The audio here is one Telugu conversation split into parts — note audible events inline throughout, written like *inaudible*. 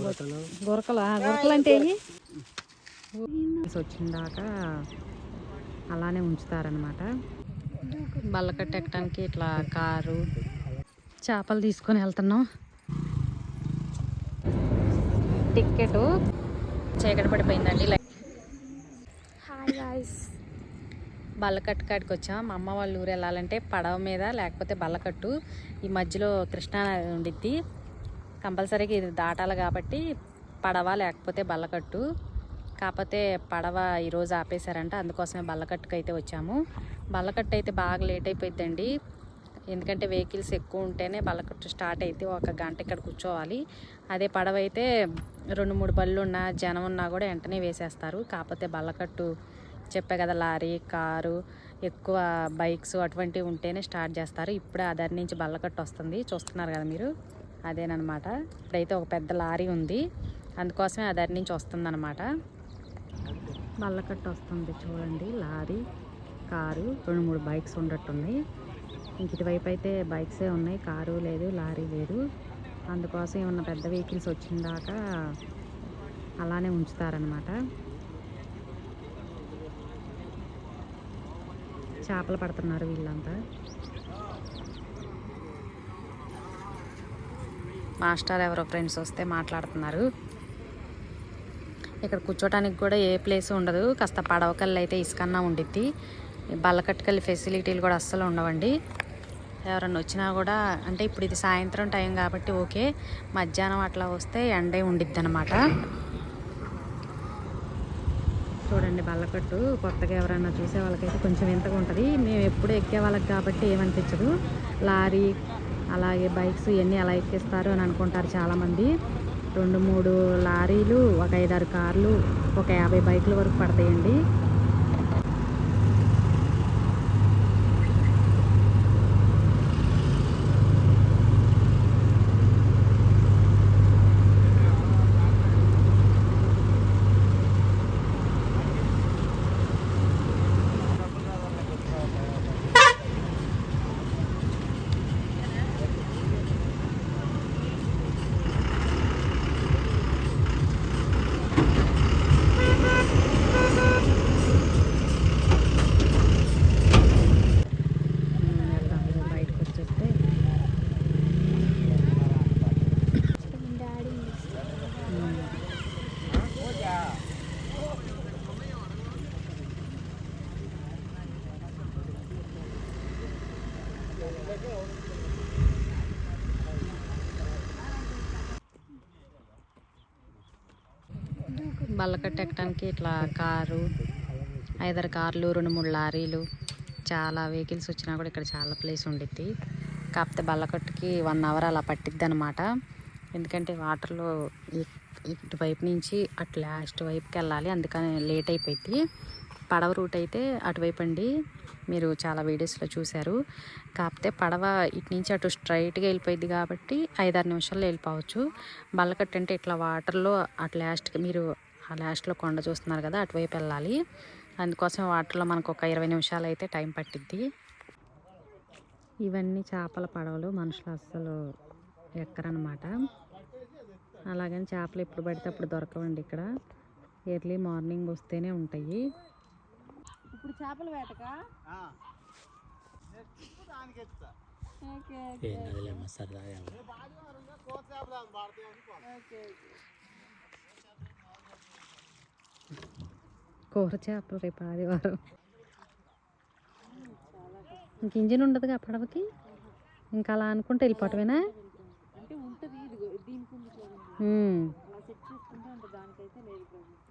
గురకలు? గురకలు అంటే ఏవి? వచ్చిందాక అలానే ఉంచుతారనమాట బల్లకట్ట ఎక్కడానికి ఇట్లా కారు. చేపలు తీసుకొని వెళ్తున్నాం. టికెట్ చీకటి పడిపోయిందండి. లై- హాయ్ గాయ్స్. బల్లకట్టు కాడికి వచ్చాం. మా అమ్మ వాళ్ళ ఊరు వెళ్ళాలంటే పడవ మీద లేకపోతే బల్లకట్టు ఈ మధ్యలో కృష్ణా నది ఉండిద్ది. కంపల్సరీగా ఇది దాటాలి కాబట్టి పడవ లేకపోతే బల్లకట్టు. కాకపోతే పడవ ఈరోజు ఆపేశారంట అందుకోసమే బల్లకట్టుకు అయితే వచ్చాము. బల్లకట్టు అయితే బాగా లేట్ అయిపోయిందండి ఎందుకంటే వెహికల్స్ ఎక్కువ ఉంటేనే బల్లకట్టు స్టార్ట్ అయితే ఒక గంట ఇక్కడ కూర్చోవాలి. అదే పడవ అయితే రెండు మూడు బళ్ళు ఉన్నా జనం ఉన్నా కూడా వెంటనే వేసేస్తారు. కాకపోతే బల్లకట్టు చెప్పే కదా లారీ కారు ఎక్కువ బైక్స్ అటువంటివి ఉంటేనే స్టార్ట్ చేస్తారు. ఇప్పుడే అదర్ నుంచి బల్లకట్టు వస్తుంది. చూస్తున్నారు కదా మీరు? అదేనమాట ఇప్పుడైతే ఒక పెద్ద లారీ ఉంది. అందుకోసమే అదర్ నుంచి వస్తుందన్నమాట. బల్లకట్ట వస్తుంది చూడండి. లారీ కారు రెండు మూడు బైక్స్ ఉన్నట్టున్నాయి. ఇంక ఇటువైపు అయితే బైక్సే ఉన్నాయి. కారు లేదు లారీ లేదు. అందుకోసం ఏమన్నా పెద్ద వెహికల్స్ వచ్చిందాక అలానే ఉంచుతారనమాట చేపలు పడుతున్నారు వీళ్ళంతా. మాస్టర్ ఎవరో ఫ్రెండ్స్ వస్తే మాట్లాడుతున్నారు. ఇక్కడ కూర్చోటానికి కూడా ఏ ప్లేస్ ఉండదు. కాస్త పడవకల్లు అయితే ఇసుకన్నా ఉండిద్ది. బల్లకట్టుకల్లి ఫెసిలిటీలు కూడా అస్సలు ఉండవండి. ఎవరన్నా వచ్చినా కూడా అంటే ఇప్పుడు ఇది సాయంత్రం టైం కాబట్టి ఓకే. మధ్యాహ్నం అట్లా వస్తే ఎండే ఉండిద్ది అనమాట చూడండి బల్లకట్టు. కొత్తగా ఎవరైనా చూసే వాళ్ళకైతే కొంచెం వింతగా ఉంటుంది. మేము ఎప్పుడు ఎక్కే వాళ్ళకి కాబట్టి ఏమనిపించదు. లారీ అలాగే బైక్స్ ఇవన్నీ ఎలా ఎక్కిస్తారు అని అనుకుంటారు చాలామంది. రెండు మూడు లారీలు ఒక ఐదారు కార్లు ఒక యాభై బైకుల వరకు పడతాయండి. బల్లకట్టు ఎక్కడానికి ఇట్లా కారు ఐదారు కార్లు రెండు మూడు లారీలు చాలా వెహికల్స్ వచ్చినా కూడా ఇక్కడ చాలా ప్లేస్ ఉండిద్ది. కాకపోతే బల్లకట్టుకి వన్ అవర్ అలా పట్టిద్ది అనమాట ఎందుకంటే వాటర్లో ఇటువైపు నుంచి అటు లాస్ట్ వైపుకి వెళ్ళాలి అందుకని లేట్ అయిపోయింది పడవ రూట్ అయితే అటువైపు అండి. మీరు చాలా వీడియోస్లో చూశారు. కాకపోతే పడవ ఇటు నుంచి అటు స్ట్రైట్గా వెళ్ళిపోయింది కాబట్టి ఐదారు నిమిషాల్లో వెళ్ళిపోవచ్చు. బల్లకట్టు అంటే ఇట్లా వాటర్లో అటు లాస్ట్కి మీరు ఆ లాస్ట్లో కొండ చూస్తున్నారు కదా అటువైపు వెళ్ళాలి. అందుకోసం వాటర్లో మనకు ఒక ఇరవై నిమిషాలు అయితే టైం పట్టిద్ది. ఇవన్నీ చేపల పడవలు మనుషులు అస్సలు ఎక్కరనమాట అలాగని చేపలు ఎప్పుడు పడితే అప్పుడు దొరకవండి ఇక్కడ. ఎర్లీ మార్నింగ్ వస్తేనే ఉంటాయి. ఇప్పుడు చేపల వేటకా? సరదాగా. కూర చేపలు రేపు ఆదివారం ఇంక ఇంజిన్ ఉండదుగా పడవకి ఇంకా అలా అనుకుంటే వెళ్ళిపోవటమేనా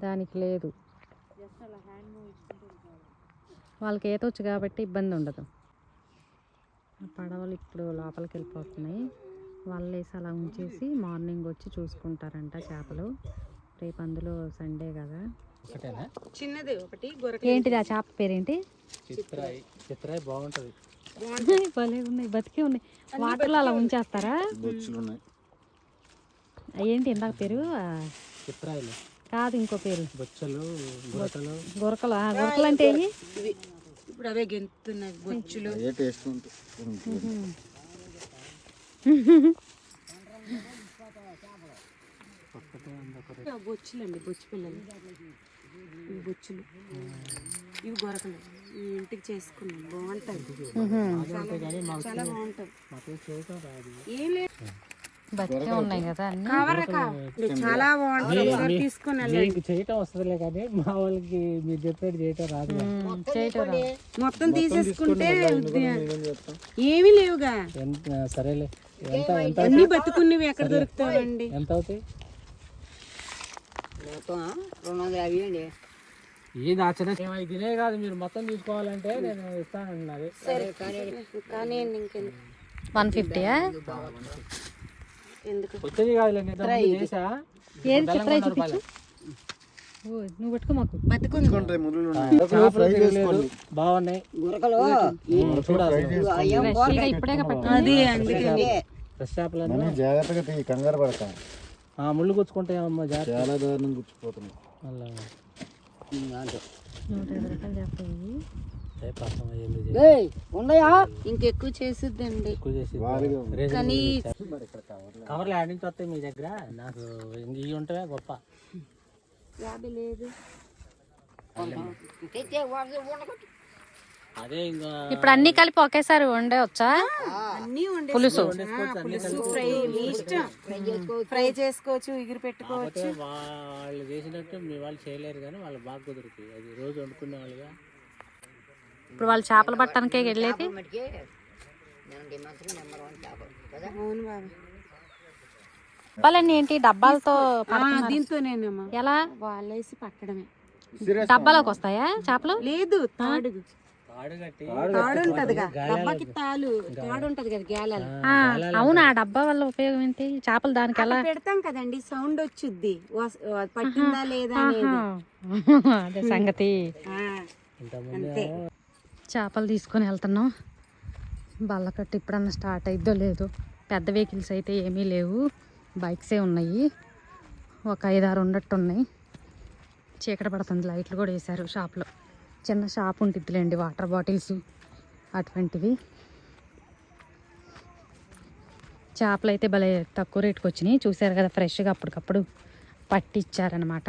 దానికి లేదు వాళ్ళకి ఈత వచ్చు కాబట్టి ఇబ్బంది ఉండదు ఆ పడవలు ఇప్పుడు లోపలికి వెళ్ళిపోతున్నాయి వాళ్ళు వేసి అలా ఉంచేసి మార్నింగ్ వచ్చి చూసుకుంటారంట చేపలు రేపు అందులో సండే కదా ఒకటేనా? చిన్నది ఒకటి ఏంటిది ఆ చేప పేరేంటి? చిత్రాయి. చిత్రాయి బాగుంటుంది. *laughs* భలే ఉన్నాయి బతికే ఉన్నాయి. వాటర్లో అలా ఉంచేస్తారా? బొచ్చులు ఉన్నాయి. ఏంటి ఇందాక పేరు? చిత్రాయిలు. కాదు ఇంకో పేరు. బొచ్చలు గురకలు గురకలు గురకలు అంటే ఇప్పుడు అవే గెంతుతున్నాయి బొచ్చులు. అదే టేస్ట్ ఉంటుంది. బొచ్చులు అండి బొచ్చు పిల్లలు. ఇవి బొచ్చులు. ఇవి గొరకలు. ఈ ఇంటికి చేసుకున్నాం. బాగుంటుంది చాలా రాదు ఏం లేదు. ఉన్నాయి కదా అన్ని? కవర్ చాలా బాగుంటుంది. ఒకసారి తీసుకొని వెళ్ళండి. మీకు చేయటం వస్తుందిలే కానీ మా వాళ్ళకి మీరు చెప్పేది చేయటం రాదు. మొత్తం తీసేసుకుంటే ఏమీ లేవుగా. సరేలే. ఎంత ఎంత అన్ని బతుకున్నవి ఎక్కడ దొరుకుతావండి ఎంత అవుతాయి? రెండు వందల యాభై అండి. ఏది ఆచరణ అవి తినే కాదు మీరు మొత్తం తీసుకోవాలంటే నేను ఇస్తానన్నది సరే కానీ వన్ ఫిఫ్టీయా ఎందుకు? వచ్చేది చేసా? ఏది చిత్ర చూపించు? నువ్వు పెట్టుకో మాకు. బాగున్నాయి. ఇప్పుడే. జాగ్రత్తగా కంగారు పడతాం ఆ, ముళ్ళు గుచ్చుకుంటాయమ్మా జాగ్రత్త. చాలా దారుణం పాపం ఏంది చేసి ఇంకెక్కువ చేసిద్దండి. కానీ కవర్లు యాడ్ నుంచి వస్తాయి మీ దగ్గర? నాకు ఇవి ఉంటే గొప్ప. యాభై లేదు. ఇప్పుడు అన్ని కలిపి ఒకేసారి వండే వచ్చా? అన్నీ ఉండే పులుసు. పులుసు ఫ్రై చేసుకోవచ్చు. ఎగిరి పెట్టుకోవచ్చు. వాళ్ళు చేసినట్టు మీ వాళ్ళు చేయలేరు కానీ వాళ్ళు బాగా కుదురుతాయి అది రోజు వండుకునే వాళ్ళుగా. ఇప్పుడు వాళ్ళు చేపలు పట్టడానికే వెళ్ళేది? డబ్బాలన్నీ ఏంటి డబ్బాలతో ఆ, దీంతోనేనమ్మా. ఎలా? వాళ్ళేసి పట్టడమే. డబ్బాలోకి వస్తాయా చేపలు? లేదు తాడు. అవునా ఆ డబ్బా వల్ల ఉపయోగం ఏంటి? చేపలు దానికి ఎలా? పెడతాం కదండి సౌండ్ వచ్చుద్ది. వస్- పట్టిందా లేదా అదే సంగతి. చేపలు తీసుకొని వెళ్తున్నాం. బల్లకట్టు ఇప్పుడన్నా స్టార్ట్ అయిద్దో లేదో. పెద్ద వెహికల్స్ అయితే ఏమీ లేవు. బైక్సే ఉన్నాయి. ఒక ఐదారు ఉన్నట్టు ఉన్నాయి చీకటి పడుతుంది. లైట్లు కూడా వేశారు షాప్లో. చిన్న షాప్ ఉంటుందిలేండి వాటర్ బాటిల్స్ అటువంటివి. చేపలు అయితే భలే తక్కువ రేటుకు వచ్చినాయి చూసారు కదా ఫ్రెష్గా అప్పటికప్పుడు పట్టిచ్చారనమాట.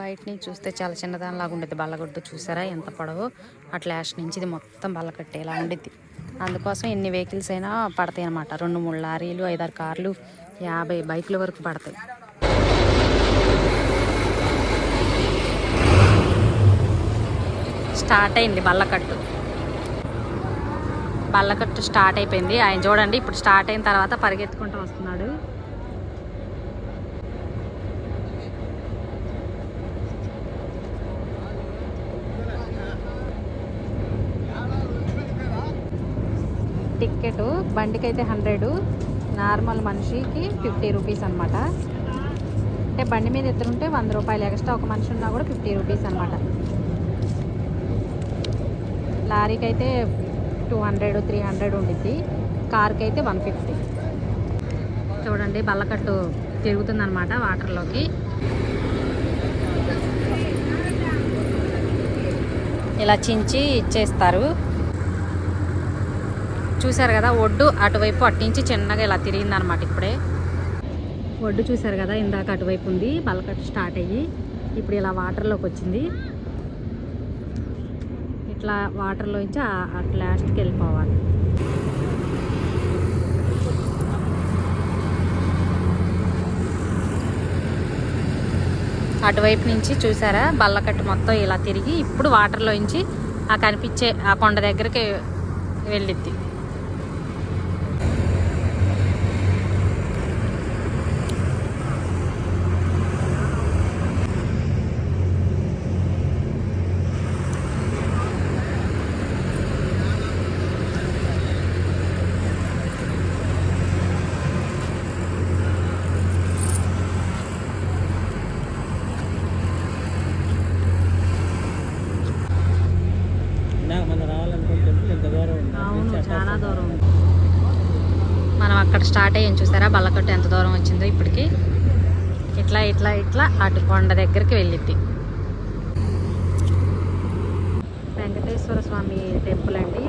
బయట నుంచి చూస్తే చాలా చిన్నదానిలాగా ఉండేది. బల్లగొడ్డు చూసారా? ఎంత పొడవు? అట్లా యాష్ నుంచి ఇది మొత్తం బల్లకట్టే ఇలా ఉండిద్ది అందుకోసం ఎన్ని వెహికల్స్ అయినా పడతాయి అన్నమాట. రెండు మూడు లారీలు ఐదారు కార్లు యాభై బైకుల వరకు పడతాయి. స్టార్ట్ అయింది బల్లకట్టు బల్లకట్టు స్టార్ట్ అయిపోయింది. ఆయన చూడండి ఇప్పుడు స్టార్ట్ అయిన తర్వాత పరిగెత్తుకుంటూ వస్తున్నాడు. టికెట్ బండికి అయితే హండ్రెడ్ నార్మల్ మనిషికి ఫిఫ్టీ రూపీస్ అనమాట అంటే బండి మీద ఇద్దరు ఉంటే వంద రూపాయలు ఎక్స్ట్రా ఒక మనిషి ఉన్నా కూడా ఫిఫ్టీ రూపీస్ అనమాట లారీకి అయితే టూ హండ్రెడ్ త్రీ హండ్రెడ్ ఉండిద్ది. కార్కి అయితే వన్ ఫిఫ్టీ. చూడండి బల్లకట్టు తిరుగుతుందన్నమాట వాటర్లోకి. ఇలా చించి ఇచ్చేస్తారు. చూసారు కదా ఒడ్డు అటువైపు అట్టించి చిన్నగా ఇలా తిరిగిందనమాట ఇప్పుడే. ఒడ్డు చూసారు కదా ఇందాక అటువైపు ఉంది బల్లకట్టు స్టార్ట్ అయ్యి. ఇప్పుడు ఇలా వాటర్లోకి వచ్చింది. ఇట్లా వాటర్లోంచి ఆ- లాస్ట్కి వెళ్ళిపోవాలి. అటువైపు నుంచి చూసారా? బల్లకట్టు మొత్తం ఇలా తిరిగి ఇప్పుడు వాటర్లోంచి ఆ కనిపించే ఆ కొండ దగ్గరికి వెళ్ళిద్ది. అక్కడ స్టార్ట్ అయ్యాను చూసారా? బల్లకట్టు ఎంత దూరం వచ్చిందో ఇప్పటికి. ఇట్లా ఇట్లా ఇట్లా అటు కొండ దగ్గరికి వెళ్ళిద్ది. వెంకటేశ్వర స్వామి టెంపుల్ అండి.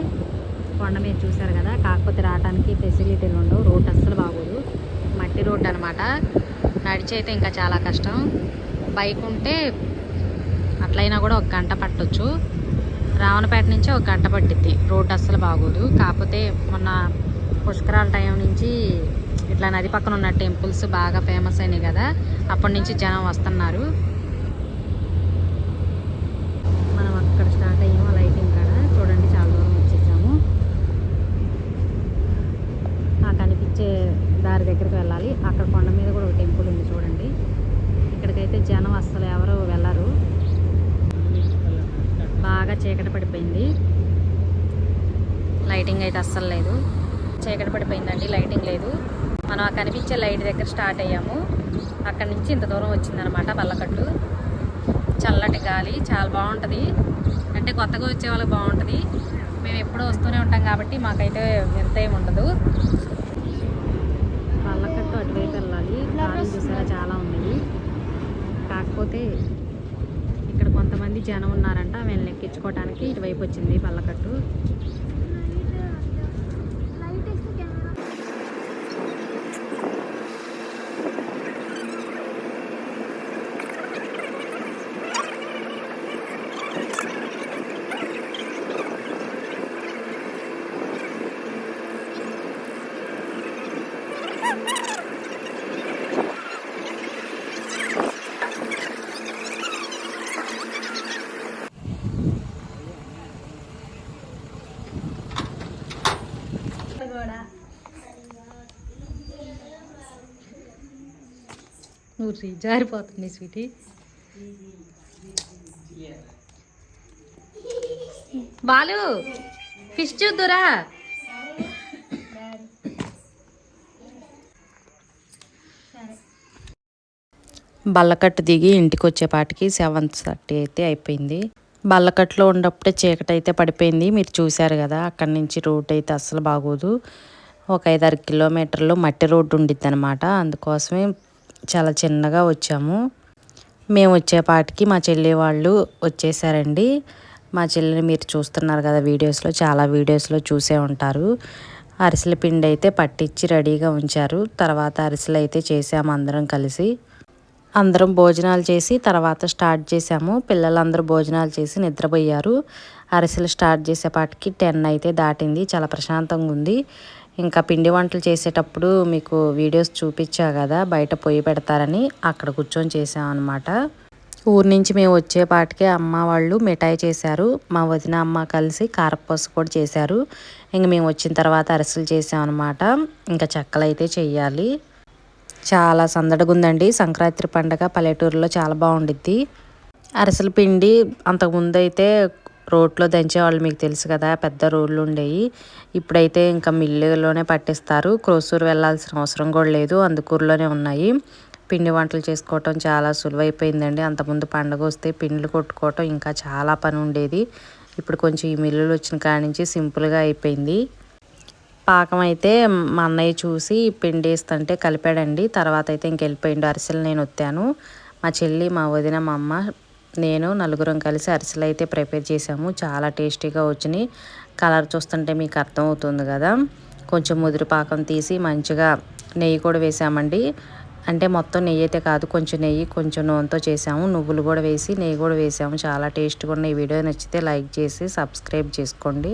కొండ మీద చూసారు కదా కాకపోతే రావడానికి ఫెసిలిటీలు ఉండవు. రోడ్ అస్సలు బాగోదు. మట్టి రోడ్ అనమాట నడిచైతే ఇంకా చాలా కష్టం. బైక్ ఉంటే అట్లయినా కూడా ఒక గంట పట్టొచ్చు. రావణపేట నుంచి ఒక గంట పట్టిద్ది. రోడ్ అస్సలు బాగోదు. కాకపోతే మొన్న పుష్కరాల టైం నుంచి ఇట్లా నది పక్కన ఉన్న టెంపుల్స్ బాగా ఫేమస్ అయినాయి కదా. అప్పటి నుంచి జనం వస్తున్నారు మనం అక్కడ స్టార్ట్ అయ్యాము లైటింగ్ కాడ చూడండి చాలా దూరం వచ్చేసాము ఆ కనిపించే దారి దగ్గరికి వెళ్ళాలి అక్కడ కొండ మీద కూడా ఒక టెంపుల్ ఉంది చూడండి ఇక్కడికైతే జనం అస్సలు ఎవరు వెళ్ళరు బాగా చీకటి పడిపోయింది లైటింగ్ అయితే అస్సలు లేదు చీకటి పడిపోయిందండి లైటింగ్ లేదు మనం ఆ కనిపించే లైట్ దగ్గర స్టార్ట్ అయ్యాము. అక్కడి నుంచి ఇంత దూరం వచ్చిందనమాట బల్లకట్టు. చల్లటి గాలి చాలా బాగుంటుంది. అంటే కొత్తగా వచ్చే వాళ్ళకి బాగుంటుంది. మేము ఎప్పుడూ వస్తూనే ఉంటాం కాబట్టి మాకైతే ఎంత ఏమి ఉండదు. బల్లకట్టు అటువైపు వెళ్ళాలి. గాలి చూసారా చాలా ఉన్నాయి కాకపోతే ఇక్కడ కొంతమంది జనం ఉన్నారంట మేము లెక్కించుకోవడానికి ఇటువైపు వచ్చింది పల్లకట్టు ఊరి జారిపోతుంది స్వీటీ. బాలు ఫిష్ చూద్దురా. బల్లకట్టు దిగి ఇంటికి వచ్చేపాటికి సెవెన్ థర్టీ అయితే అయిపోయింది. బల్లకట్టులో ఉన్నప్పుడే చీకటి అయితే పడిపోయింది. మీరు చూశారు కదా అక్కడి నుంచి రోడ్ అయితే అస్సలు బాగోదు. ఒక ఐదారు కిలోమీటర్లు మట్టి రోడ్డు ఉండిద్ది అనమాట అందుకోసమే చాలా చిన్నగా వచ్చాము. మేము వచ్చేపాటికి మా చెల్లి వాళ్ళు వచ్చేసారండి. మా చెల్లిని మీరు చూస్తున్నారు కదా వీడియోస్లో చాలా వీడియోస్లో చూసే ఉంటారు. అరిసెల పిండి అయితే పట్టించి రెడీగా ఉంచారు. తర్వాత అరిసెలు అయితే చేసాము అందరం కలిసి. అందరం భోజనాలు చేసి తర్వాత స్టార్ట్ చేసాము. పిల్లలందరూ భోజనాలు చేసి నిద్రపోయారు. అరిసెలు స్టార్ట్ చేసేపాటికి టెన్ అయితే దాటింది. చాలా ప్రశాంతంగా ఉంది. ఇంకా పిండి వంటలు చేసేటప్పుడు మీకు వీడియోస్ చూపించా కదా బయట పొయ్యి పెడతారని అక్కడ కూర్చొని చేసామన్నమాట ఊరు నుంచి మేము వచ్చేపాటికే అమ్మ వాళ్ళు మిఠాయి చేశారు మా వదిన అమ్మ కలిసి కారపూస కూడా చేశారు. ఇంక మేము వచ్చిన తర్వాత అరిసెలు చేసామన్నమాట ఇంకా చెక్కలు అయితే చెయ్యాలి. చాలా సందడిగా ఉందండి. సంక్రాంతి పండగ పల్లెటూరులో చాలా బాగుండిద్ది. అరిసెల పిండి అంతకుముందు అయితే రోట్లో దంచేవాళ్ళు మీకు తెలుసు కదా పెద్ద రోడ్లు ఉండేవి ఇప్పుడైతే ఇంకా మిల్లులోనే పట్టిస్తారు. క్రోసూరు వెళ్ళాల్సిన అవసరం కూడా లేదు అందుకూరులోనే ఉన్నాయి. పిండి వంటలు చేసుకోవటం చాలా సులువైపోయిందండి. అంతకుముందు పండగ వస్తే పిండిలు కొట్టుకోవటం ఇంకా చాలా పని ఉండేది. ఇప్పుడు కొంచెం ఈ మిల్లులు వచ్చిన కాడి నుంచి సింపుల్గా అయిపోయింది. పాకం అయితే మా అన్నయ్య చూసి పిండి వేస్తుంటే కలిపాడండి. తర్వాత అయితే ఇంకెళ్ళిపోయిండు అరిసెలు నేను వచ్చాను మా చెల్లి మా వదిన మా అమ్మ నేను నలుగురం కలిసి అరిసెలు అయితే ప్రిపేర్ చేసాము. చాలా టేస్టీగా వచ్చినాయి. కలర్ చూస్తుంటే మీకు అర్థమవుతుంది కదా. కొంచెం ముదిరి పాకం తీసి మంచిగా నెయ్యి కూడా వేసామండి. అంటే మొత్తం నెయ్యి అయితే కాదు కొంచెం నెయ్యి కొంచెం నూనెతో చేసాము. నువ్వులు కూడా వేసి నెయ్యి కూడా వేసాము. చాలా టేస్ట్గా ఉన్న ఈ వీడియో నచ్చితే లైక్ చేసి సబ్స్క్రైబ్ చేసుకోండి.